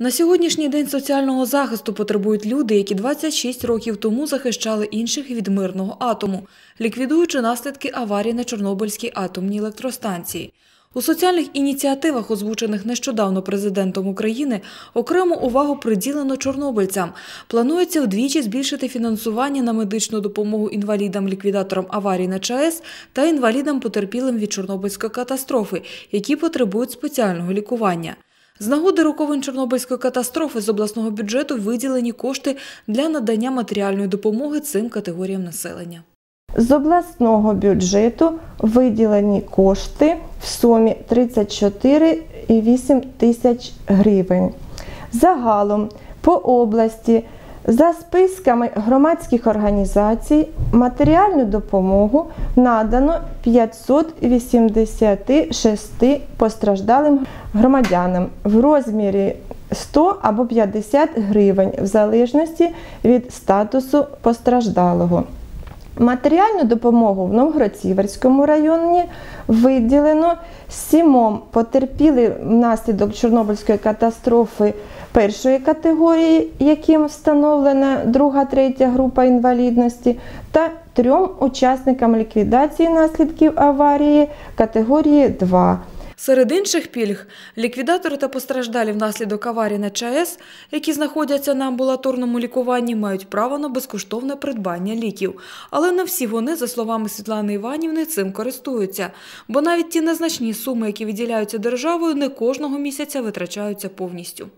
На сьогоднішній день соціального захисту потребують люди, які 26 років тому захищали інших від мирного атому, ліквідуючи наслідки аварії на Чорнобильській атомній електростанції. У соціальних ініціативах, озвучених нещодавно президентом України, окрему увагу приділено чорнобильцям. Планується вдвічі збільшити фінансування на медичну допомогу інвалідам-ліквідаторам аварії на ЧАЕС та інвалідам потерпілим від Чорнобильської катастрофи, які потребують спеціального лікування. З нагоди роковин Чорнобильської катастрофи з обласного бюджету виділені кошти для надання матеріальної допомоги цим категоріям населення. З обласного бюджету виділені кошти в сумі 34,8 тисяч гривень. Загалом по області за списками громадських організацій матеріальну допомогу надано 586 постраждалим громадянам в розмірі 100 або 50 гривень в залежності від статусу постраждалого. Матеріальну допомогу в Новгород-Сіверському районі виділено сімом потерпіли внаслідок Чорнобильської катастрофи першої категорії, яким встановлена друга, третя група інвалідності, та трьом учасникам ліквідації наслідків аварії категорії 2. Серед інших пільг ліквідатори та постраждалі внаслідок аварії на ЧАЕС, які знаходяться на амбулаторному лікуванні, мають право на безкоштовне придбання ліків. Але не всі вони, за словами Світлани Іванівни, цим користуються. Бо навіть ті незначні суми, які виділяються державою, не кожного місяця витрачаються повністю.